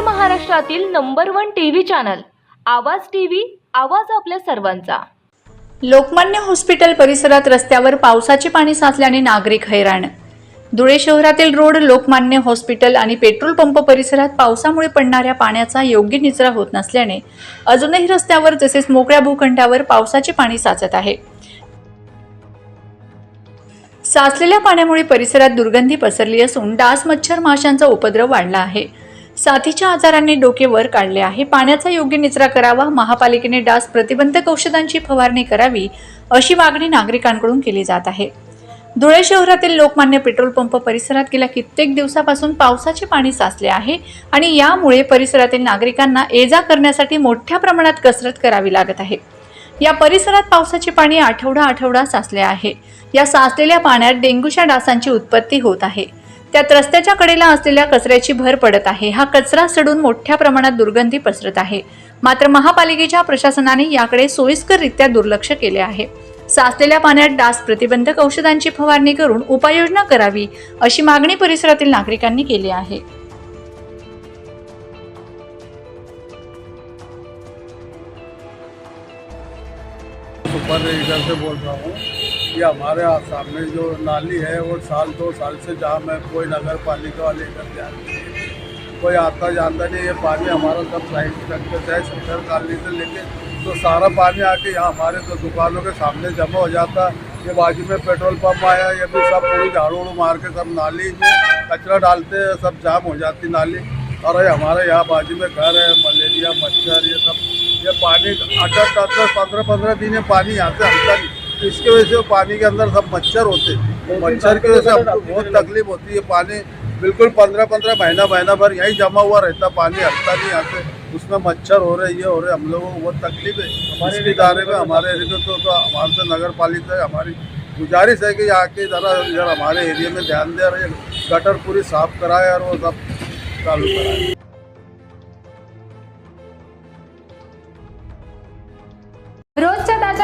महाराष्ट्रातील number one T V channel Awaaz TV Awaaz आपल्या सर्वांचा. लोकमान्य हॉस्पिटल परिसरात रस्त्यावर पावसाचे पाणी साचल्याने नागरिक हैराण. धुळे शहरातील रोड लोकमान्य हॉस्पिटल आणि पेट्रोल पंप परिसरात पावसामुळे पडणाऱ्या पाण्याचा योग्य निचरा होत नसल्याने अजूनही रस्त्यावर तसेच मोकळ्या भूखंडावर पावसाचे पाणी साचत आहे. साचलेल्या पाण्यामुळे परिसरात दुर्गंधी पसरली असून डास मच्छर माशांचा उपद्रव वाढला आहे. साथीच्या आजारांनी डोके वर काढले आहे. पाण्याचा योग्य निचरा करावा महापालिकेने डास प्रतिबंधक औषधांची फवारणी करावी अशी मागणी नागरिकांकडून केली जात आहे. धुळे शहरातील लोकमान्य पेट्रोल पंप परिसरात गेल्या कित्येक दिवसापासून पावसाचे पाणी साचले आहे आणि यामुळे परिसरातील नागरिकांना ये जा करण्यासाठी मोठ्या प्रमाणात कसरत करावी लागत आहे. या परिसरात पावसाचे पाणी आठवडा आठवडा साचले आहे. या साचलेल्या पाण्यात डेंग्यूच्या डासांची उत्पत्ती होत आहे. त्यात रस्त्याच्या कडेला असलेल्या कचऱ्याची भर पडत आहे. हा कचरा सडून मोठ्या प्रमाणात दुर्गंधी पसरत आहे. मात्र महापालिकेच्या प्रशासनाने याकडे सोयीस्कररित्या दुर्लक्ष केले आहे. साचलेल्या पाण्यात डास प्रतिबंधक औषधांची फवारणी करून उपाययोजना करावी अशी मागणी परिसरातील नागरिकांनी केली आहे. सुपरवाइजर से बोल रहा हूँ कि हमारे सामने जो नाली है, वो साल दो साल से जाम है कोई नगर पालिका वाले इधर ध्यान कोई आता जानता नहीं, ये पानी हमारा सब साइड से रखते चाहे शंकर कॉलोनी से लेके तो सारा पानी आके यहाँ हमारे तो दुकानों के सामने जमा हो जाता। ये बाजू में पेट्रोल पंप आया, ये भी सब पूरी झाड़ू उड़ू मार के सब नाली में कचरा डालते सब जाम हो जाती नाली। और हमारे यहाँ बाजू में घर है, मलेरिया, मच्छर, ये सब पानी आठ आठ दस पंद्रह पंद्रह दिन ये पानी यहाँ से हटता नहीं। इसके वजह से पानी के अंदर सब मच्छर होते हैं। मच्छर की वजह से हमको बहुत तकलीफ़ होती है। पानी बिल्कुल पंद्रह पंद्रह महीना महीना भर यहीं जमा हुआ रहता पानी हटता नहीं यहाँ से। उसमें मच्छर हो रहे ये हो रहे हम लोगों को बहुत तकलीफ़ है। इसके इदारे में हमारे एरिया में तो, तो हमारे से नगर पालिका है हमारी गुजारिश है कि आके ज़रा इधर हमारे एरिया में ध्यान दे ये गटर पूरी साफ़ कराए और वो सब चालू कराए।